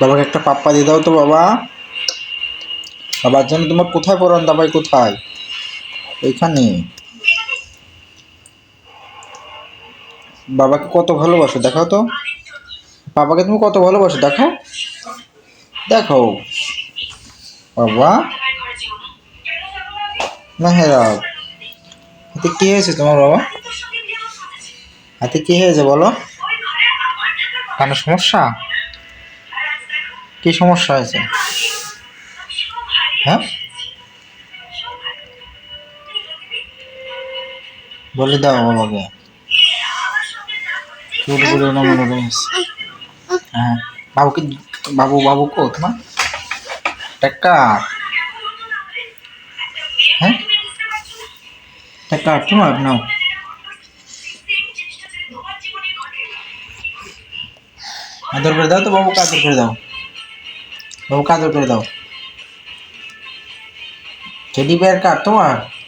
বাবাকে একটা পাপ্পা দিয়ে দাও তো বাবা। বাবার জন্য তোমার কোথায় পড়ান দাবাই, কোথায়? ওইখানে। বাবাকে কত ভালোবাসো, দেখাও তো। বাবাকে তুমি কত ভালোবাসো দেখো দেখো বাবা। মেহেরাব। হাতে কি হয়েছে তোমার বাবা? হাতে কি হয়েছে বলো? কানে সমস্যা? কি সমস্যা হয়েছে? হ্যাঁ? বলে দাও বাবাকে চুলগুলো নমন রয়েছে হ্যাঁ। বাবুকে বাবু বাবু কো তোমার? টাকা হ্যাঁ? টাকা তোমার নাও। আদর করে দাও তো বাবুকে, আদর করে দাও। বাবুকে দৌড় করে দাও। টেডি বিয়ার কার? তোমার?